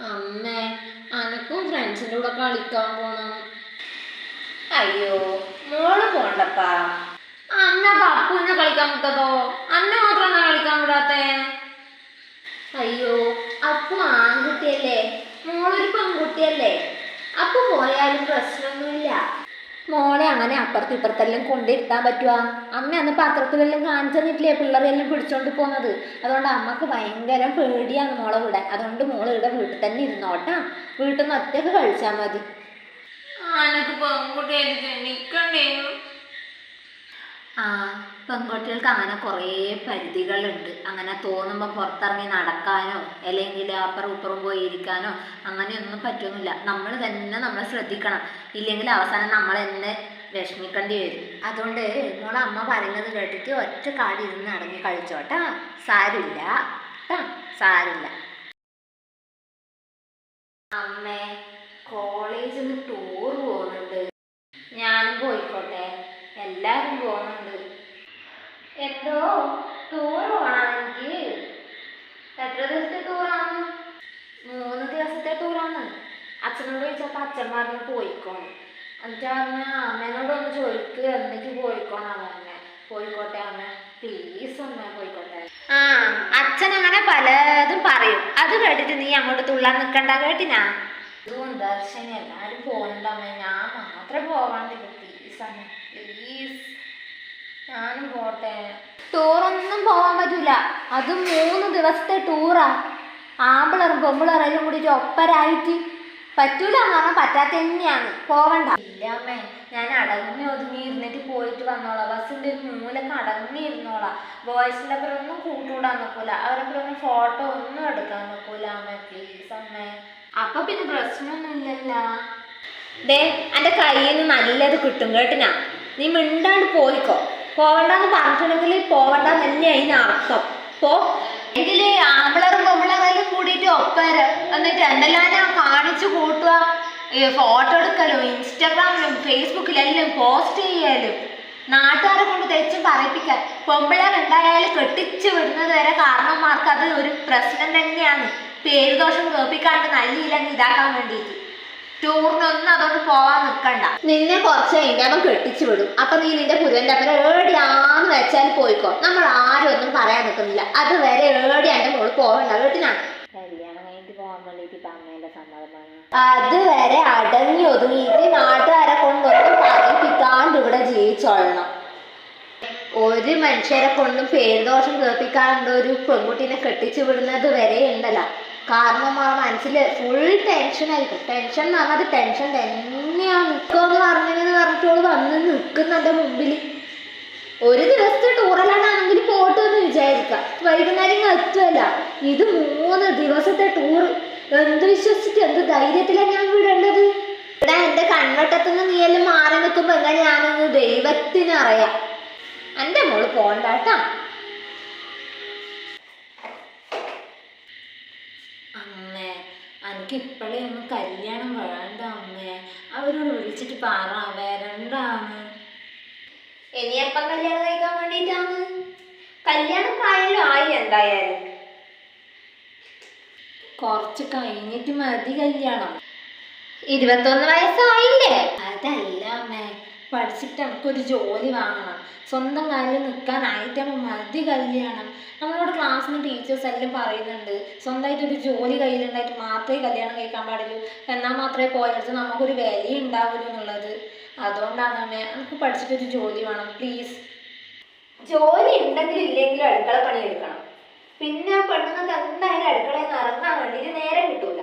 അമ്മേ അനക്കും ഫ്രണ്ട്സിന്റെ കൂടെ കളിക്കാൻ പോണം. അയ്യോ മോൾ പോണ്ടപ്പാ. അന്ന പപ്പുവിനെ കളിക്കാൻ വിട്ടതോ? അന്ന മാത്രമാണ് കളിക്കാൻ വിടാത്തേ? അയ്യോ അപ്പു ആൺകുട്ടിയല്ലേ? മോളൊരു പെൺകുട്ടിയല്ലേ? അപ്പു പോയാലും പ്രശ്നമൊന്നുമില്ല. മോളെ അങ്ങനെ അപ്പുറത്ത് ഇപ്പുറത്തെല്ലാം കൊണ്ടിരുത്താൻ പറ്റുക അമ്മ അന്ന് പത്രത്തിലെല്ലാം കാണിച്ചു തന്നിട്ടില്ലേ പിള്ളേരെല്ലാം പിടിച്ചോണ്ട് പോകുന്നത് അതുകൊണ്ട് അമ്മയ്ക്ക് ഭയങ്കര പേടിയാണ് മോളെ കൂടെ അതുകൊണ്ട് മോൾ ഇവിടെ വീട്ടിൽ തന്നെ ഇരുന്നോട്ടാ. വീട്ടിൽ നിന്ന് ഒറ്റയ്ക്ക് കഴിച്ചാൽ മതി ജനിക്കണ്ടേനു ആ പെൺകുട്ടികൾക്ക് അങ്ങനെ കുറേ പരിധികളുണ്ട്. അങ്ങനെ തോന്നുമ്പോൾ പുറത്തിറങ്ങി നടക്കാനോ അല്ലെങ്കിൽ അപ്പുറം ഇപ്പുറം പോയി ഇരിക്കാനോ അങ്ങനെയൊന്നും പറ്റുന്നില്ല നമ്മൾ തന്നെ നമ്മളെ ശ്രദ്ധിക്കണം. ഇല്ലെങ്കിൽ അവസാനം നമ്മൾ തന്നെ വിഷമിക്കേണ്ടി വരും. അതുകൊണ്ട് മോളെ അമ്മ പറയുന്നത് കേട്ടിട്ട് ഒറ്റ കാടി ഇരുന്ന് അടങ്ങി കളിച്ചോട്ടാ സാരില്ല ട്ടാ. സാരില്ല അമ്മേ കോളേജിൽ നിന്ന് ടൂർ പോകുന്നുണ്ട്. ഞാനും പോയിക്കോട്ടെ. എല്ലാരും പോകുന്നുണ്ട് എന്തോ ടൂർ എത്ര ദിവസത്തെ ടൂറാണ് മൂന്ന് ദിവസത്തെ ടൂറാണ് അച്ഛനോട് ചോദിച്ചപ്പോൾ അച്ഛൻ പറഞ്ഞു പോയിക്കോണം എന്നിട്ട് പറഞ്ഞ അമ്മേനോട് ചോദിക്ക് എന്നിട്ട് പോയിക്കോണം അമ്മ പോയിക്കോട്ടെ അമ്മ പ്ലീസ് അമ്മ പോയിക്കോട്ടെ. ആ അച്ഛൻ അങ്ങനെ പലതും പറയും. അത് കേട്ടിട്ട് നീ അങ്ങോട്ട് തുള്ളാൻ നിൽക്കണ്ട കേട്ടിനാ? ഇതും ദർശനം. എല്ലാവരും പോകുന്നുണ്ടമ്മ ഞാൻ മാത്രമേ പോവാൻ പ്ലീസ് അമ്മ പ്ലീസ് ഞാനും പോട്ടെ. ടൂറൊന്നും പോകാൻ പറ്റൂല. അത് മൂന്ന് ദിവസത്തെ ടൂറാ. ആമ്പിളറും പെമ്പിളറെല്ലാം കൂടിയിട്ട് ഒപ്പരായിട്ട് പറ്റൂല എന്ന് പറഞ്ഞാൽ പറ്റാത്ത തന്നെയാണ്. പോവണ്ട. ഇല്ല അമ്മേ ഞാൻ അടങ്ങി ഒതുങ്ങി ഇരുന്നിട്ട് പോയിട്ട് വന്നോളാം. ബസ്സിന്റെ ഒരു മൂലൊക്കെ അടങ്ങി ഇരുന്നോളാം. ബോയ്സിന്റെ അപ്പുറം ഒന്നും കൂട്ടുകൂടാൻ നോക്കൂല. അപ്പുറം ഒന്നും ഫോട്ടോ ഒന്നും എടുക്കാൻ നോക്കൂല അമ്മേ. പ്ലീസ് അമ്മേ. അപ്പൊ പിന്നെ പ്രശ്നമൊന്നും ഇല്ലല്ലോ. ദേ എന്റെ കയ്യിൽ നിന്ന് നല്ലത് കിട്ടും കേട്ടിനാ. നീ മിണ്ടാണ്ട് പോയിക്കോ. പോവണ്ടെന്ന് പറഞ്ഞിട്ടുണ്ടെങ്കിൽ പോവണ്ട തന്നെ അതിന് അർത്ഥം. പോ. എങ്കിൽ ആമ്പിളറും പെമ്പിളറെല്ലാം കൂടിയിട്ട് ഒപ്പര്. എന്നിട്ട് എന്തെല്ലാം ഞാൻ കാണിച്ചു കൂട്ടുക? ഫോട്ടോ എടുക്കലും ഇൻസ്റ്റാഗ്രാമിലും ഫേസ്ബുക്കിലും എല്ലാം പോസ്റ്റ് ചെയ്യലും. നാട്ടുകാരെ കൊണ്ട് തെച്ചും പറയിപ്പിക്കാൻ. പൊമ്പിളർ എന്തായാലും കെട്ടിച്ചു വിടുന്നത് വരെ കാരണന്മാർക്ക് അത് ഒരു പ്രശ്നം തന്നെയാണ്. പേരുദോഷം കേൾപ്പിക്കാണ്ട് നല്ല ഇതാക്കാൻ വേണ്ടിയിട്ട്. ടൂറിനൊന്നും അതുകൊണ്ട് പോവാൻ നിൽക്കണ്ട നിന്നെ കുറച്ച് കഴിഞ്ഞാൽ കെട്ടിച്ചു വിടും. അപ്പൊ നീ നിന്റെ പുരുവന്റെ അപ്പനെ ഏടിയാന്ന് വെച്ചാൽ പോയിക്കോ. നമ്മൾ ആരും ഒന്നും പറയാൻ നിൽക്കുന്നില്ല അതുവരെ ഏടി എന്റെ മോൾ പോകണ്ട കേട്ടിനാ കല്യാണം കഴിഞ്ഞിട്ട് പോകാൻ വേണ്ടിട്ട് ഇപ്പൊ അമ്മേന്റെ സമ്മതമാണ്. അതുവരെ അടങ്ങി ഒതുങ്ങിയിട്ട് നാട്ടുകാരെ കൊണ്ടൊന്നും പറയിപ്പിക്കാണ്ട് ഇവിടെ ജീവിച്ചോളണം. ഒരു മനുഷ്യരെ കൊണ്ടും പേരുദോഷം കേൾപ്പിക്കാണ്ട് ഒരു പെൺകുട്ടീനെ കെട്ടിച്ചു വിടുന്നത് വരെ ഉണ്ടല്ല. കാരണം ആ മനസ്സിൽ ഫുൾ ടെൻഷൻ ആയിരിക്കും. ടെൻഷൻ എന്ന് പറഞ്ഞാൽ ടെൻഷൻ തന്നെയാണ്. നിൽക്കുമെന്ന് പറഞ്ഞെന്ന് പറഞ്ഞിട്ടോൾ വന്ന് നിൽക്കുന്ന എന്റെ മുമ്പിൽ ഒരു ദിവസത്തെ ടൂറിലാണെങ്കിൽ പോട്ടെ എന്ന് വിചാരിക്കാം. വൈകുന്നേരം എത്തുമല്ല ഇത് മൂന്ന് ദിവസത്തെ ടൂർ എന്ത് വിശ്വസിച്ചിട്ട് എന്ത് ധൈര്യത്തിലാണ് ഞാൻ വിടേണ്ടത്? ഇവിടെ എന്റെ കൺവട്ടത്തുനിന്ന് നിന്ന് നീയെല്ലാം മാറി നിൽക്കുമ്പോൾ എങ്ങനെയാണെന്ന് ദൈവത്തിനറിയാം. എന്റെ മോൾ പോണ്ട എനിക്ക് ഇപ്പോഴേ ഒന്നും കല്യാണം വേണ്ട അമ്മേ. അവരോട് വിളിച്ചിട്ട് പറ വരണ്ടാന്ന്. ഇനിയപ്പം കല്യാണം കഴിക്കാൻ വേണ്ടിയിട്ടാണ് കല്യാണം പ്രായമല്ലോ ആയി എന്തായാലും. കുറച്ച് കഴിഞ്ഞിട്ട് മതി കല്യാണം. ഇരുപത്തൊന്ന് വയസ്സായില്ലേ? അതല്ല അമ്മേ പഠിച്ചിട്ട് എനിക്കൊരു ജോലി വാങ്ങണം. സ്വന്തം കാലിൽ നിൽക്കാനായിട്ടാണ് മതി കല്യാണം. നമ്മളോട് ക്ലാസ്സിൽ ടീച്ചേഴ്സ് എല്ലാം പറയുന്നുണ്ട് സ്വന്തമായിട്ട് ഒരു ജോലി കയ്യിലുണ്ടായിട്ട് മാത്രമേ കല്യാണം കഴിക്കാൻ പാടുള്ളൂ. എന്നാൽ മാത്രമേ പോയടുത്ത് നമുക്കൊരു വില ഉണ്ടാവുള്ളൂ എന്നുള്ളത്. അതുകൊണ്ടാണ് അമ്മേ നമുക്ക് പഠിച്ചിട്ടൊരു ജോലി വേണം പ്ലീസ് ജോലി ഉണ്ടെങ്കിലും ഇല്ലെങ്കിലും അടുക്കള പണി എടുക്കണം പിന്നെ പെണ്ണുങ്ങൾക്ക് എന്തായാലും അടുക്കളയിൽ നിന്ന് ഇറങ്ങാൻ വേണ്ടിയിട്ട് നേരം കിട്ടൂല.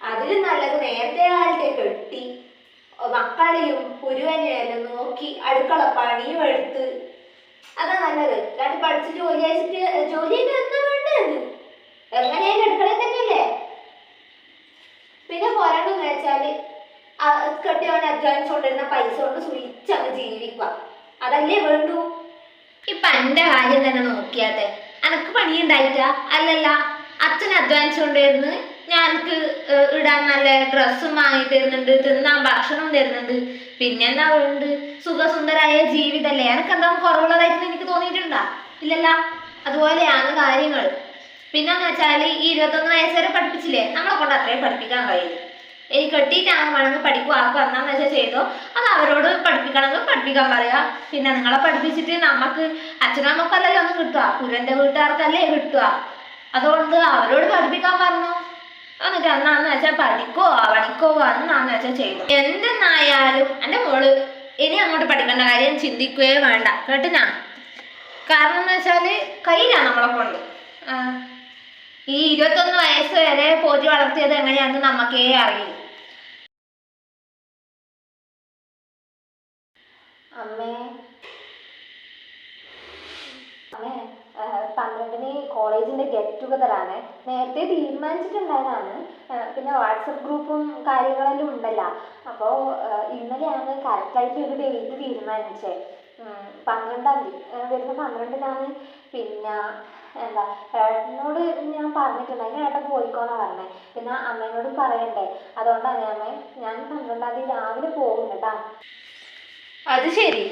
അതിലും നല്ലത് നേരത്തെ ആളുടെ കെട്ടി മക്കളെയും പുരുവനെയും എല്ലാം നോക്കി അടുക്കള പണിയും എടുത്ത്. അതാ നല്ലത്. അല്ലാണ്ട് പഠിച്ച് ജോലി അയച്ചിട്ട് ജോലിയൊക്കെ എന്താ വേണ്ടത്? എങ്ങനെയായാലും അടുക്കളയിൽ തന്നെയല്ലേ? പിന്നെ പോരാണെന്ന് വെച്ചാൽ കെട്ടിയവൻ അധ്വാനിച്ചു കൊണ്ടിരുന്ന പൈസ കൊണ്ട് സുഖിച്ച് അങ്ങ് ജീവിക്കുക. അതല്ലേ വേണ്ടു? ഇപ്പൊ എന്റെ കാര്യം തന്നെ നോക്കിയാട്ടെ. അനക്ക് പണിയുണ്ടായിട്ട? അല്ലല്ല. അച്ഛൻ അധ്വാനിച്ചുകൊണ്ടിരുന്ന് ഞാനക്ക് ഇടാൻ നല്ല ഡ്രസ്സും വാങ്ങി തരുന്നുണ്ട് തിന്നാൻ ഭക്ഷണം തരുന്നുണ്ട്. പിന്നെ എന്താ ഉണ്ട് സുഖസുന്ദരായ ജീവിതല്ലേ. എനക്ക് എന്താ കുറവുള്ളതായിട്ട് എനിക്ക് തോന്നിയിട്ടുണ്ടാ? ഇല്ലല്ല. അതുപോലെയാണ് കാര്യങ്ങൾ. പിന്നെന്ന് വെച്ചാൽ ഈ ഇരുപത്തൊന്ന് വയസ്സ് വരെ പഠിപ്പിച്ചില്ലേ? നമ്മളെ കൊണ്ട് അത്രയും പഠിപ്പിക്കാൻ കഴിയും ഇനി കെട്ടിയിട്ടാണ് വേണമെങ്കിൽ പഠിക്കും ആർക്കും എന്നാന്ന് വെച്ചാൽ ചെയ്തോ. അത് അവരോട് പഠിപ്പിക്കണമെങ്കിൽ പഠിപ്പിക്കാൻ പറയാ. പിന്നെ നിങ്ങളെ പഠിപ്പിച്ചിട്ട് നമുക്ക് അച്ഛനമ്മക്കല്ലല്ലോ ഒന്നും കിട്ടുക. കുരന്റെ വീട്ടുകാർക്കല്ലേ കിട്ടുക. അതുകൊണ്ട് അവരോട് പഠിപ്പിക്കാൻ പറഞ്ഞു. എന്നിട്ട് എന്നാന്ന് വെച്ചാൽ പഠിക്കോ പഠിക്കോ എന്നാന്ന് വെച്ചാൽ ചെയ്തു. എന്തെന്നായാലും എന്റെ മോൾ ഇനി അങ്ങോട്ട് പഠിക്കേണ്ട കാര്യം ചിന്തിക്കുകയേ വേണ്ട. കേട്ടിനാ കാരണം എന്ന് വെച്ചാൽ കയ്യിലാണ് നമ്മളെ കൊണ്ട്. ഈ ഇരുപത്തൊന്ന് വയസ്സ് വരെ പോറ്റി വളർത്തിയത് എങ്ങനെയാണെന്ന് നമുക്കേ അമ്മേ അമ്മേ പന്ത്രണ്ടിന് കോളേജിന്റെ ഗെറ്റ് ആണ്. നേരത്തെ തീരുമാനിച്ചിട്ടുണ്ടായതാണ് പിന്നെ വാട്സപ്പ് ഗ്രൂപ്പും കാര്യങ്ങളെല്ലാം ഉണ്ടല്ലോ. അപ്പോൾ ഇന്നലെയാണ് കറക്റ്റായിട്ട് ഒരു ഡേറ്റ് തീരുമാനിച്ചത് പന്ത്രണ്ടാം തീയതി വരുന്ന പന്ത്രണ്ടിനാണ്. പിന്നെ എന്താ ഏട്ടനോട് ഞാൻ പറഞ്ഞിട്ടുണ്ട്. അതിന് ഏട്ടൻ പോയിക്കോന്നാ പറഞ്ഞത് പിന്നെ അമ്മേനോട് പറയണ്ടേ. അതുകൊണ്ടാണ് അമ്മേ ഞാൻ പന്ത്രണ്ടാം തീയതി രാവിലെ പോകും കേട്ടാ. അത് ശരി.